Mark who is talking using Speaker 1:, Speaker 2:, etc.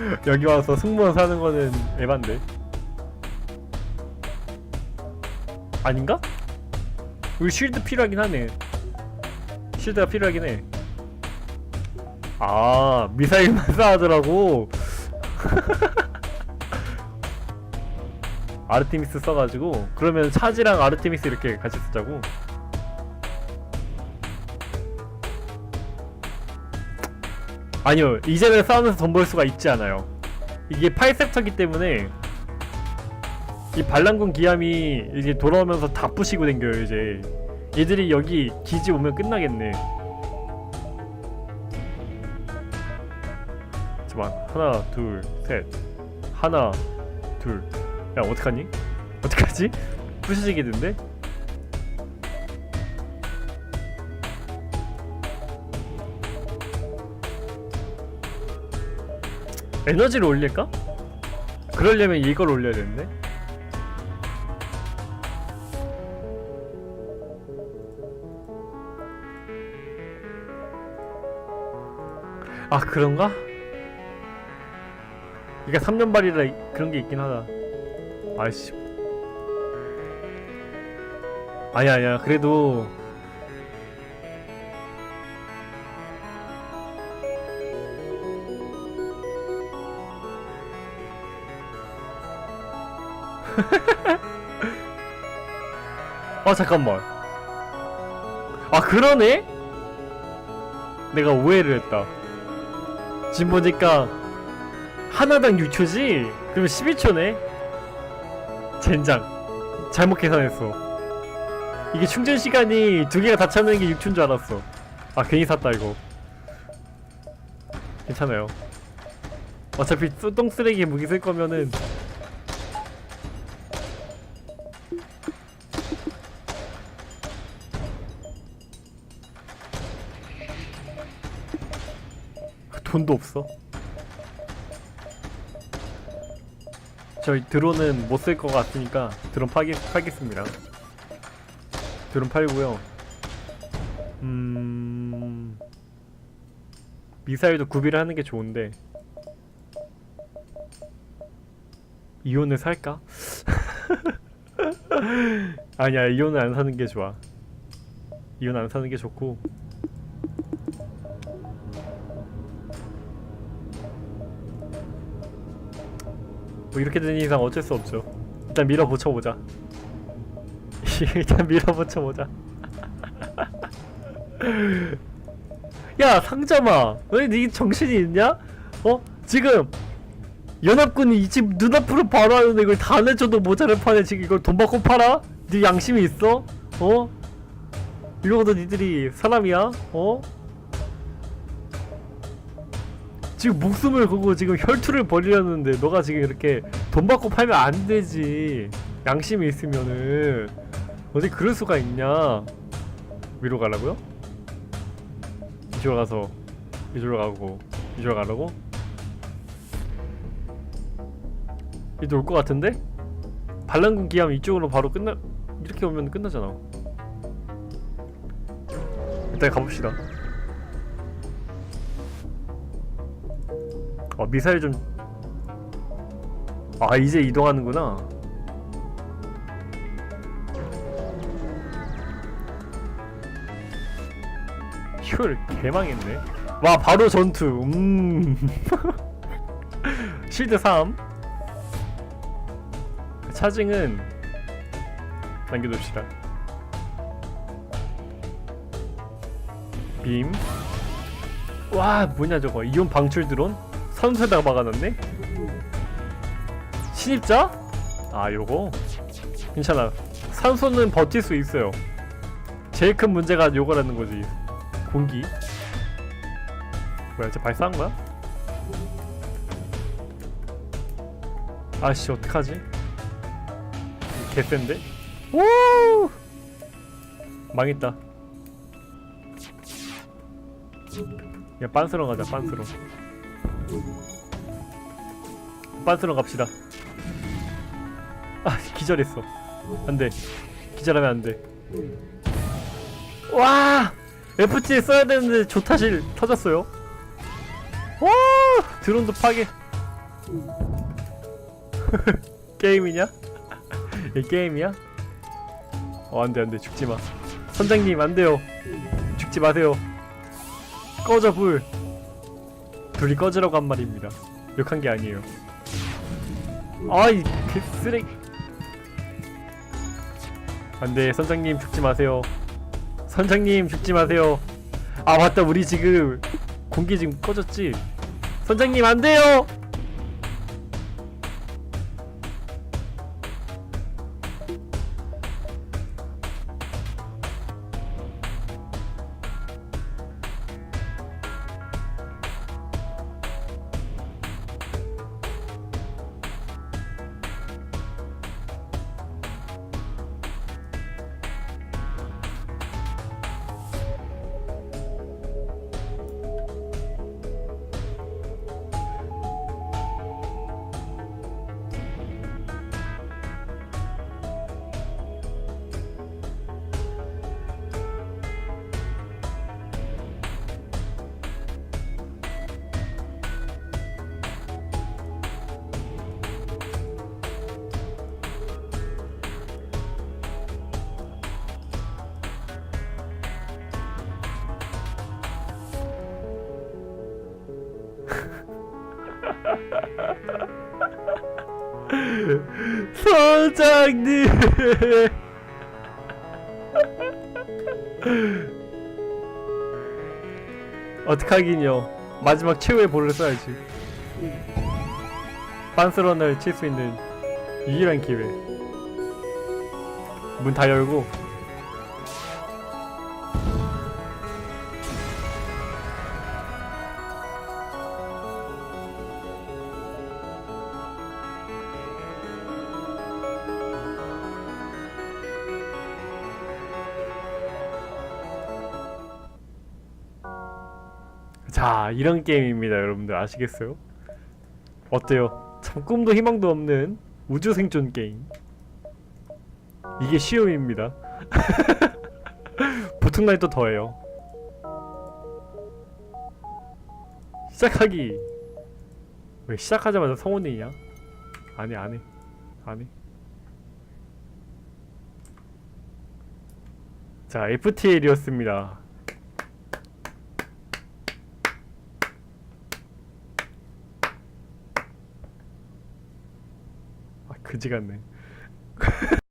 Speaker 1: 여기 와서 승무원 사는 거는 에반데 아닌가? 우리 쉴드 필요하긴 하네 쉴드가 필요하긴 해 아, 미사일만 쏴하더라고. 아르테미스 써가지고 그러면 차지랑 아르테미스 이렇게 같이 쓰자고. 아니요, 이제는 싸우면서 돈 벌 수가 있지 않아요. 이게 8섹터기 때문에 이 반란군 기함이 이제 돌아오면서 다 부시고 댕겨요 이제. 얘들이 여기 기지 오면 끝나겠네. 잠깐만 하나 둘 셋 하나 둘야 어떡하니? 어떡하지? 부셔지겠는데? 에너지를 올릴까? 그러려면 이걸 올려야 되는데? 아 그런가? 이게 3년발이라 이- 그런 게 있긴 하다. 아이씨. 아니야. 그래도. 아, 잠깐만. 아, 그러네? 내가 오해를 했다. 지금 보니까 하나당 6초지? 그럼 12초네? 젠장 잘못 계산했어 이게 충전 시간이 두 개가 다 차는 게 6초인 줄 알았어 아 괜히 샀다 이거 괜찮아요 어차피 쓰- 똥쓰레기 무기 쓸 거면은 돈도 없어 저희 드론은 못 쓸 것 같으니까 드론 파기, 팔겠습니다. 드론 팔고요. 음... 미사일도 구비를 하는 게 좋은데 이온을 살까? 아니야 이온을 안 사는 게 좋아. 이온 안 사는 게 좋고 뭐 이렇게 된 이상 어쩔 수 없죠. 일단 밀어붙여 보자. 일단 밀어붙여 보자. 야 상점아, 너희 네 정신이 있냐? 어? 지금 연합군이 이 집 눈앞으로 바로 하는데 이걸 다 내줘도 모자를 파네 지금 이걸 돈 받고 팔아? 네 양심이 있어? 어? 이러고도 니들이 사람이야? 어? 지금 목숨을 걸고 지금 혈투를 벌이려는데 너가 지금 이렇게 돈 받고 팔면 안 되지 양심이 있으면은 어디 그럴 수가 있냐 위로 가라고요? 이쪽으로 가서 이쪽으로 가고 이쪽으로 가라고? 이도 올것 같은데? 반란군 기하면 이쪽으로 바로 끝나 이렇게 오면 끝나잖아 일단 가봅시다 어 미사일 좀. 아 이제 이동하는구나. 효율 개망했네. 와 바로 전투. 음. 실드 3 차징은 남겨둡시다. 빔. 와 뭐냐 저거. 이온 방출 드론 선수에다가 막아놨네? 신입자? 아 요거? 괜찮아 산소는 버틸 수 있어요 제일 큰 문제가 요거라는 거지 공기 뭐야 쟤 발사한 거야? 아씨 어떡하지? 개센데? 오! 망했다 야 빤스러 가자 빤스러 빤스러 갑시다 아 기절했어 안돼 기절하면 안돼 와 FT 써야 되는데 조타실 터졌어요 와 드론도 파괴 게임이냐? 이 게임이야? 어 안돼 안돼 죽지 마. 선장님 안 돼요. 죽지 마세요. 꺼져 불. 둘이 꺼지라고 한 말입니다. 욕한 게 아니에요. 아이 개쓰레기. 안돼 선장님 죽지 마세요. 선장님 죽지 마세요. 아 맞다 우리 지금 공기 지금 꺼졌지. 선장님 안 돼요. 선장님. 어떡하긴요. 마지막 최후의 볼을 써야지. 빤스런을 칠 수 있는 유일한 기회. 문 다 열고. 자, 이런 게임입니다, 여러분들 아시겠어요? 어때요? 참 꿈도 희망도 없는 우주 생존 게임. 이게 쉬움입니다. 보통 날또 더해요. 시작하기. 왜 시작하자마자 성원이냐? 안해, 안해, 안해. 자, FTL이었습니다. 아, 그지 같네.